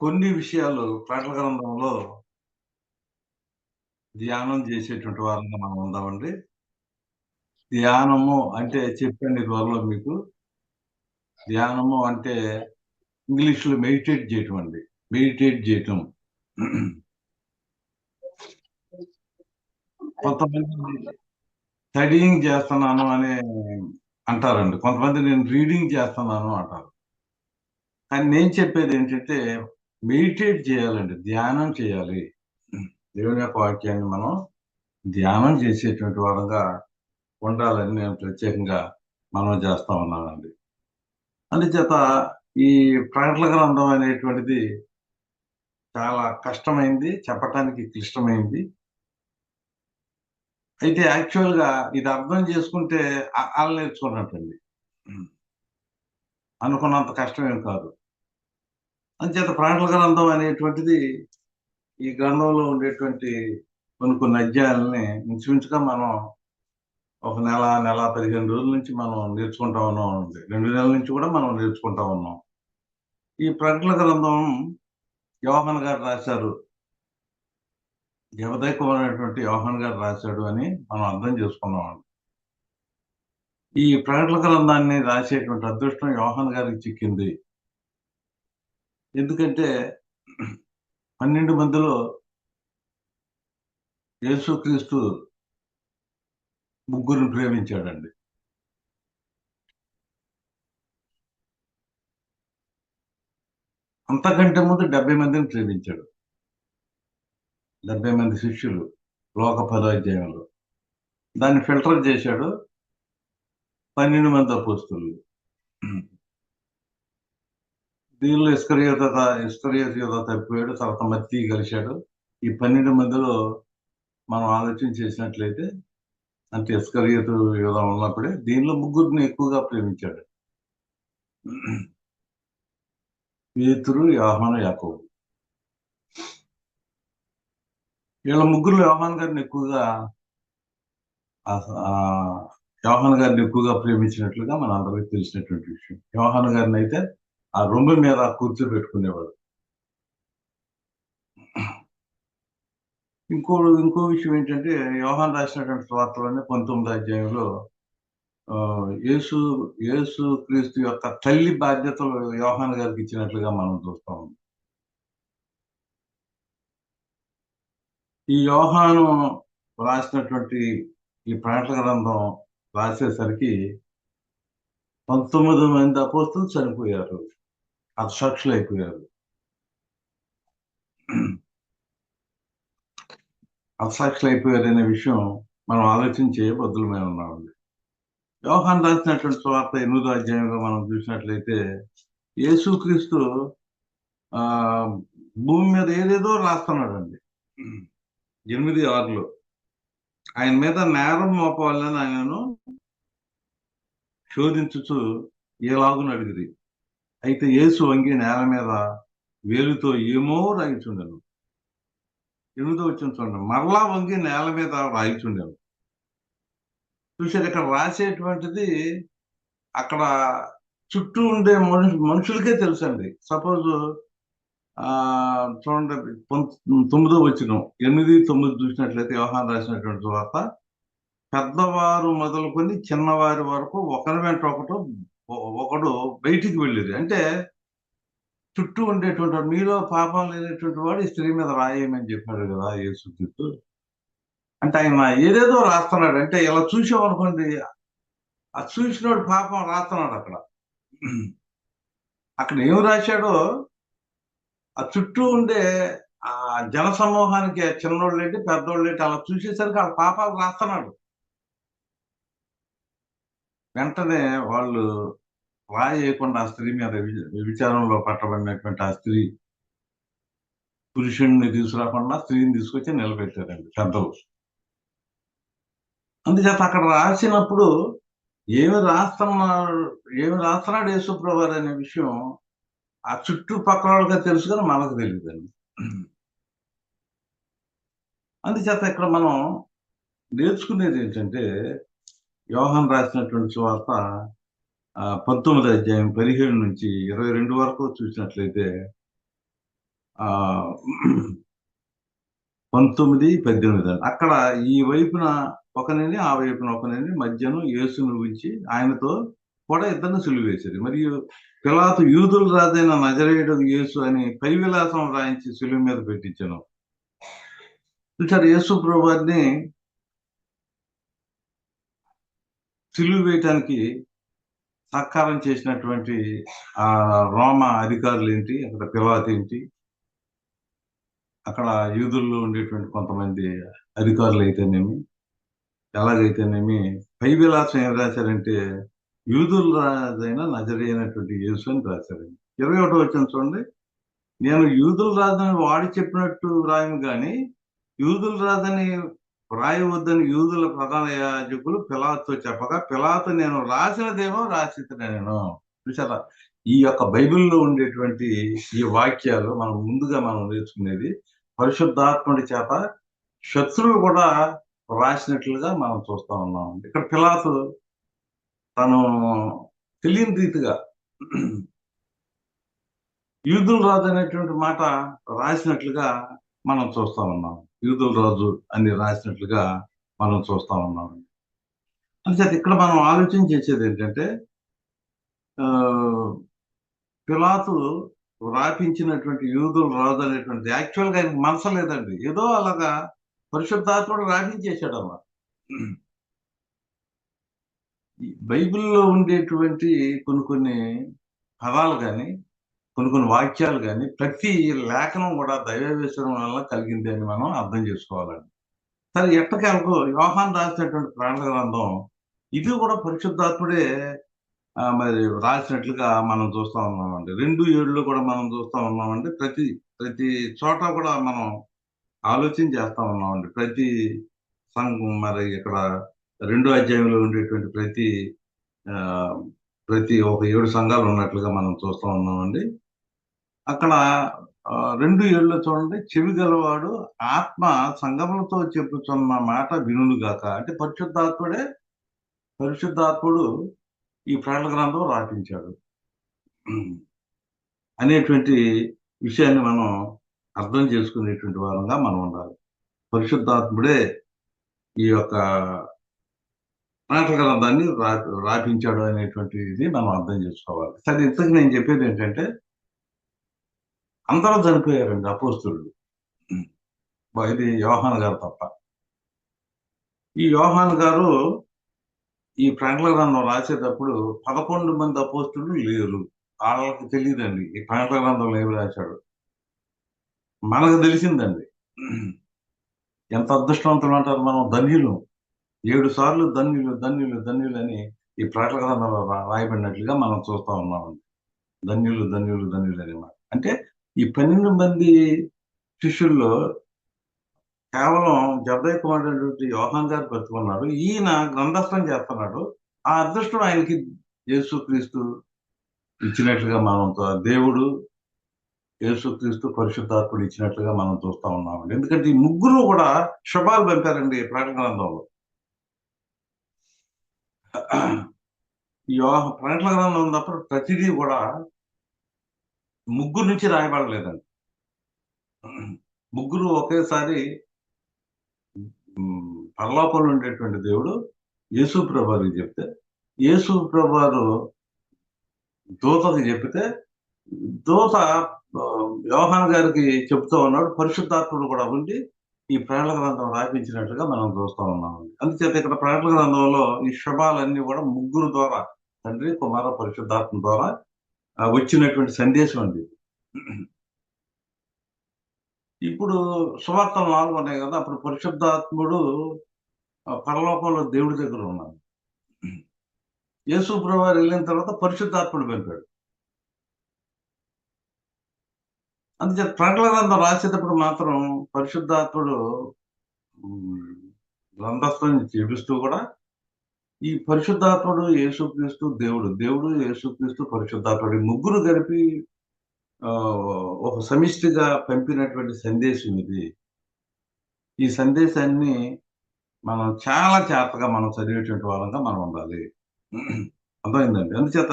కొన్ని విషయాలు ప్రకటన గ్రంథంలో ధ్యానం చేసేటువంటి వారంగా మనం ఉందామండి. ధ్యానము అంటే చెప్పండి త్వరలో మీకు. ధ్యానము అంటే ఇంగ్లీష్లో మెడిటేట్ చేయటం అండి. మెడిటేట్ చేయటం. కొంతమంది స్టడీయింగ్ చేస్తున్నాను అని అంటారండి. కొంతమంది నేను రీడింగ్ చేస్తున్నాను అంటారు. కానీ నేను చెప్పేది ఏంటంటే మెడిటేట్ చేయాలండి ధ్యానం చేయాలి. దేవుని యొక్క వాక్యాన్ని మనం ధ్యానం చేసేటువంటి వారంగా ఉండాలని నేను ప్రత్యేకంగా మనం చేస్తా ఉన్నానండి. అందుచేత ఈ ప్రకటన గ్రంథం అనేటువంటిది చాలా కష్టమైంది చెప్పటానికి క్లిష్టమైంది. అయితే యాక్చువల్గా ఇది అర్థం చేసుకుంటే వాళ్ళు నేర్చుకున్నట్టండి. అనుకున్నంత కష్టమేం కాదు. అంచేత ప్రాణుల గ్రంథం అనేటువంటిది ఈ గ్రంథంలో ఉండేటువంటి కొన్ని కొన్ని అధ్యాయాలని ఇంచుమించుగా మనం ఒక నెల నెల పదిహేను రోజుల నుంచి మనం నేర్చుకుంటా ఉన్నాం అండి. రెండు నెలల నుంచి కూడా మనం నేర్చుకుంటా ఉన్నాం. ఈ ప్రకటన గ్రంథం యోహన్ గారు రాశారు. జవదైకమైనటువంటి యోహన్ గారు రాశాడు అని మనం అర్థం చేసుకున్నాం ఈ ప్రకటన గ్రంథాన్ని రాసేటువంటి అదృష్టం యోహన్ గారికి చిక్కింది. ఎందుకంటే పన్నెండు మందిలో యేసుక్రీస్తు ముగ్గురిని ప్రేమించాడండి. అంతకంటే ముందు డెబ్బై మందిని ప్రేమించాడు. డెబ్బై మంది శిష్యులు లోక పదాధ్యాయంలో. దాన్ని ఫిల్టర్ చేశాడు. పన్నెండు మంది అపోస్తులు. దీనిలో ఇస్కరియోత ఇస్కరియోత తప్పిపోయాడు తర్వాత మత్తి కలిశాడు. ఈ పన్నెండు మందిలో మనం ఆలోచన చేసినట్లయితే అంటే ఇస్కరియోత యోధ ఉన్నప్పుడే దీనిలో ముగ్గురిని ఎక్కువగా ప్రేమించాడు. పేతురు యోహాను యాకోబు. వీళ్ళ ముగ్గురు యోహాన్ గారిని ఎక్కువగా యోహాన్ గారిని ఎక్కువగా ప్రేమించినట్లుగా మన అందరికీ తెలిసినటువంటి విషయం. యోహాన్ గారిని అయితే ఆ రొమ్మ మీద కూర్చోబెట్టుకునేవాడు. ఇంకో ఇంకో విషయం ఏంటంటే యోహాన్ రాసినటువంటి స్వార్థలోనే పంతొమ్మిది అధ్యాయంలో యేసు యేసు క్రీస్తు యొక్క తల్లి బాధ్యతలు యోహాన్ గారికి ఇచ్చినట్లుగా మనం చూస్తాం ఈ యోహాను రాసినటువంటి ఈ ప్రకటన గ్రంథం రాసేసరికి పంతొమ్మిది మంది అపోస్తులు చనిపోయారు. అసాక్షులు అయిపోయారు అసాక్షులు అయిపోయారు అనే విషయం మనం ఆలోచించే బదులమే ఉన్నామండి వ్యవహారం రాసినటువంటి స్వార్థ ఎనిమిదో అధ్యాయంలో మనం చూసినట్లయితే యేసుక్రీస్తు భూమి మీద ఏదేదో రాస్తున్నాడండి ఎనిమిది ఆరులో ఆయన మీద నేరం మోపవాలని ఆయనను శోధించుచు ఏలాగున అడిగిరి అయితే యేసు వంగి నేల మీద వేలుతో ఏమో రాయిచుండెను. ఎనిమిదో వచ్చిన చూడండి. మరలా వంగి నేల మీద రాయిచుండెను. చూసారు ఇక్కడ రాసేటువంటిది అక్కడ చుట్టూ ఉండే మనుషు మనుషులకే తెలుసండి. సపోజ్ ఆ చూడండి తొమ్మిదో వచ్చిన ఎనిమిది తొమ్మిది చూసినట్లయితే వ్యవహారం రాసినటువంటి తర్వాత పెద్దవారు మొదలుకొని చిన్నవారి వరకు ఒకరి వెంట ఒకటి ఒకడు బయటికి వెళ్ళేది. అంటే చుట్టూ ఉండేటువంటి మీలో పాపం లేనటువంటి వాడు ఈ స్త్రీ మీద రాయమని చెప్పాడు కదా యేసుక్రీస్తు అంటే ఆయన ఏదేదో రాస్తున్నాడు. అంటే ఇలా చూసామనుకోండి ఆ చూసినోడు పాపం రాస్తున్నాడు అక్కడ. అక్కడ ఏం రాశాడో ఆ చుట్టూ ఉండే ఆ జన సమూహానికి చిన్నోళ్ళు ఏంటి పెద్దోళ్ళు ఏంటి అలా చూసేసరికి ఆ పాపాలు రాస్తున్నాడు. వెంటనే వాళ్ళు రాయకుండా ఆ స్త్రీ మీద విచారంలో పట్టబడినటువంటి ఆ స్త్రీ పురుషుణ్ణి తీసుకురాకుండా స్త్రీని తీసుకొచ్చి నిలబెట్టారండి పెద్దలు అందుచేత అక్కడ రాసినప్పుడు ఏమి రాస్తున్నాడు ఏమి రాస్తున్నాడు యేసుప్రభు అనే విషయం ఆ చుట్టుపక్కల వాళ్ళకి తెలుసు కానీ మనకు తెలియదండి. అందుచేత ఇక్కడ మనం నేర్చుకునేది ఏంటంటే యోహన్ రాసినటువంటి సువార్త పంతొమ్మిది అధ్యాయం పదిహేడు నుంచి ఇరవై రెండు వరకు చూసినట్లయితే పంతొమ్మిది పద్దెనిమిది అండి. అక్కడ ఈ వైపున ఒకనని ఆ వైపున ఒకనని మధ్యను యేసును ఉంచి ఆయనతో కూడా ఇద్దరిని సులువు వేశారు మరియు పిలాతు యూదులు రాజైన నజరేయుడు యేసు అని పై విలాసం రాయించి సులువు మీద పెట్టించాను. చూసారు యేసు ప్రభువారిని సిలువ వేయటానికి సత్కారం చేసినటువంటి ఆ రోమ అధికారులు ఏంటి అక్కడ పిలాత్ ఏంటి అక్కడ యూదుల్లో ఉండేటువంటి కొంతమంది అధికారులు అయితేనేమి ఎలాగైతేనేమి పై విలాసం ఏం రాశారంటే యూదుల రాజైన నజరి అయినటువంటి యేసు అని రాశారండి ఇరవై ఒకటో వచ్చిన చూడండి. నేను యూదుల రాజని వాడి చెప్పినట్టు రాయను కానీ యూదుల రాజని వ్రాయవద్దని యూదుల ప్రధాన యాజకులు పిలాతో చెప్పగా పిలాతో నేను రాసినదేమో రాసి నేను. చూసారా ఈ యొక్క బైబిల్లో ఉండేటువంటి ఈ వాక్యాలు మనం ముందుగా మనం నేర్చుకునేది పరిశుద్ధాత్ముడి చేత శత్రువులు కూడా రాసినట్లుగా మనం చూస్తా ఉన్నాం. ఇక్కడ పిలాతు తను తెలియని రీతిగా యూదులు రాజు అనేటువంటి మాట రాసినట్లుగా మనం చూస్తా ఉన్నాం. యూదుల రాజు అని రాసినట్లుగా మనం చూస్తా ఉన్నాం. అందుచేత ఇక్కడ మనం ఆలోచన చేసేది ఏంటంటే ఆ, పిలాతు రాపించినటువంటి యూదుల రాజు అనేటువంటి యాక్చువల్గా ఆయనకు మనసు లేదండి. ఏదో అలాగా పరిశుద్ధాత్ముడు రాపించేశాడు అన్నమాట. బైబిల్లో ఉండేటువంటి కొన్ని కొన్ని పదాలు కానీ కొన్ని కొన్ని వాక్యాలు కానీ ప్రతి లేఖనం కూడా దైవవేశ్వరం వల్ల కలిగింది అని మనం అర్థం చేసుకోవాలండి. సరే ఎట్టకేలకు యోహాన్ రాసినటువంటి ప్రాణ గ్రంథం ఇది కూడా పరిశుద్ధాత్ముడే మరి రాసినట్లుగా మనం చూస్తా ఉన్నామండి. రెండు ఏడులో కూడా మనం చూస్తా ఉన్నామండి. ప్రతి ప్రతి చోట కూడా మనం ఆలోచన చేస్తా ఉన్నామండి. ప్రతి సంఘం మరి ఇక్కడ రెండో అధ్యాయంలో ఉండేటువంటి ప్రతి ఆ, ప్రతి ఒక ఏడు సంఘాలు ఉన్నట్లుగా మనం చూస్తా ఉన్నామండి. అక్కడ రెండు ఏళ్ళు చూడండి చెవి గలవాడు ఆత్మ సంగములతో చెప్పుతున్న మాట వినుడు అంటే పరిశుద్ధాత్ముడే పరిశుద్ధాత్ముడు ఈ ప్రాణ గ్రంథం రాపించాడు. అనేటువంటి విషయాన్ని మనం అర్థం చేసుకునేటువంటి వారంగా మనం ఉండాలి. పరిశుద్ధాత్ముడే ఈ యొక్క ప్రాణ గ్రంథాన్ని రా రాపించాడు అనేటువంటి ఇది మనం అర్థం చేసుకోవాలి. సరే ఇంతకు నేను చెప్పేది ఏంటంటే అందరూ చనిపోయారండి అపోస్తులు. ఇది యోహాన్ గారు తప్ప. ఈ యోహాన్ గారు ఈ ప్రాంగల గ్రంథం రాసేటప్పుడు పదకొండు మంది అపోస్తులు లేరు. వాళ్ళకి తెలియదండి. ఈ ప్రాంగల గ్రంథంలో ఏమి రాశాడు? మనకు తెలిసిందండి. ఎంత అదృష్టవంతులు అంటారు మనం? ధన్యులు. ఏడు సార్లు ధన్యులు ధన్యులు ధన్యులు అని ఈ ప్రాంగల గ్రంథంలో రా- రాయబడినట్లుగా మనం చూస్తా ఉన్నామండి. ధన్యులు ధన్యులు ధన్యులు అని మాట. అంటే ఈ పన్నెండు మంది శిష్యుల్లో కేవలం జబ్దయ్య కుమారుడు యోహన్ గారు పెట్టుకున్నాడు ఈయన గ్రంథస్థం చేస్తున్నాడు. ఆ అదృష్టం ఆయనకి యేసుక్రీస్తు ఇచ్చినట్లుగా మనం దేవుడు యేసుక్రీస్తు పరిశుద్ధాత్ముడు ఇచ్చినట్లుగా మనం చూస్తా ఉన్నామండి. ఎందుకంటే ఈ ముగ్గురు కూడా శుభాలు పంపారండి ఈ ప్రకటన గ్రంథంలో. ఈ యోహ ప్రకటన గ్రంథం ఉన్నప్పుడు ప్రతిదీ కూడా ముగ్గురు నుంచి రాయబడలేదండి. ముగ్గురు ఒకేసారి పరలోకంలో ఉండేటువంటి దేవుడు యేసు ప్రభారికి చెప్తే యేసు ప్రభారు దూతకి చెప్తే దూత వ్యవహాన్ గారికి చెప్తూ ఉన్నాడు పరిశుద్ధాత్ముడు కూడా ఉండి ఈ ప్రేరణ గ్రంథం రాయించినట్లుగా మనం చూస్తూ ఉన్నాం అందుచేత ఇక్కడ ప్రేరణ గ్రంథంలో ఈ శుభాలన్నీ కూడా ముగ్గురు ద్వారా తండ్రి కుమార పరిశుద్ధాత్మ ద్వారా వచ్చినటువంటి సందేశం అండి. ఇప్పుడు సువార్తలు నాలుగు ఉన్నాయి కదా అప్పుడు పరిశుద్ధాత్ముడు పరలోకంలో దేవుడి దగ్గర ఉన్నాడు. యేసు ప్రభువారు వెళ్ళిన తర్వాత పరిశుద్ధాత్ముడు పంపాడు అందుచేత ప్రకటన గ్రంథం రాసేటప్పుడు మాత్రం పరిశుద్ధాత్ముడు గ్రంథస్థాన్ని చేపిస్తూ కూడా ఈ పరిశుద్ధాత్ముడు యేసుక్రీస్తు దేవుడు. దేవుడు యేసుక్రీస్తు పరిశుద్ధాత్ముడు ముగ్గురు కలిపి ఆ, ఒక సమిష్టిగా పంపినటువంటి సందేశం ఇది. ఈ సందేశాన్ని మనం చాలా చేతగా మనం చదివేటువంటి వాళ్ళంగా మనం ఉండాలి. అర్థమైందండి? అందుచేత